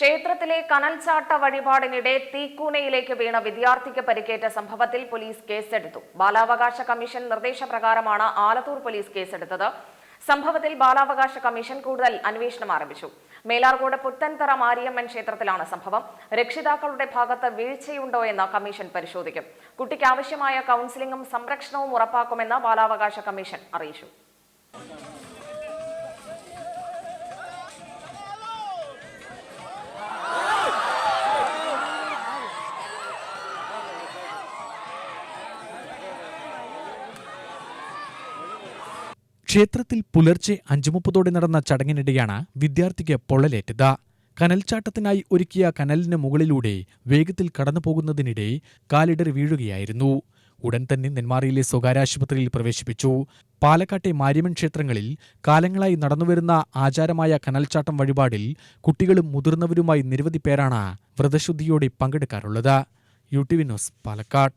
ക്ഷേത്രത്തിലെ കനൽച്ചാട്ട വഴിപാടിനിടെ തീക്കൂനയിലേക്ക് വീണ വിദ്യാർത്ഥിക്ക് പരിക്കേറ്റ സംഭവത്തിൽ പോലീസ് കേസെടുത്തു. ബാലാവകാശ കമ്മീഷൻ നിർദ്ദേശപ്രകാരമാണ് ആലത്തൂർ പോലീസ് കേസെടുത്തത്. സംഭവത്തിൽ ബാലാവകാശ കമ്മീഷൻ കൂടുതൽ അന്വേഷണം ആരംഭിച്ചു. മേലാർകോട് പുത്തൻതറ മാരിയമ്മൻ ക്ഷേത്രത്തിലാണ് സംഭവം. രക്ഷിതാക്കളുടെ ഭാഗത്ത് വീഴ്ചയുണ്ടോ എന്ന് കമ്മീഷൻ പരിശോധിക്കും. കുട്ടിക്ക് ആവശ്യമായ കൌൺസിലിംഗും സംരക്ഷണവും ഉറപ്പാക്കുമെന്ന് ബാലാവകാശ കമ്മീഷൻ അറിയിച്ചു. ക്ഷേത്രത്തിൽ പുലർച്ചെ അഞ്ചു മുപ്പതോടെ നടന്ന ചടങ്ങിനിടെയാണ് വിദ്യാർത്ഥിക്ക് പൊള്ളലേറ്റത്. കനൽച്ചാട്ടത്തിനായി ഒരുക്കിയ കനലിന് മുകളിലൂടെ വേഗത്തിൽ കടന്നുപോകുന്നതിനിടെ കാലിടറി വീഴുകയായിരുന്നു. ഉടൻ തന്നെ നെന്മാറയിലെ സ്വകാര്യ ആശുപത്രിയിൽ പ്രവേശിപ്പിച്ചു. പാലക്കാട്ടെ മാരിമൻ ക്ഷേത്രങ്ങളിൽ കാലങ്ങളായി നടന്നുവരുന്ന ആചാരമായ കനൽച്ചാട്ടം വഴിപാടിൽ കുട്ടികളും മുതിർന്നവരുമായി നിരവധി പേരാണ് വ്രതശുദ്ധിയോടെ പങ്കെടുക്കാറുള്ളത്. U T V news Palakkad.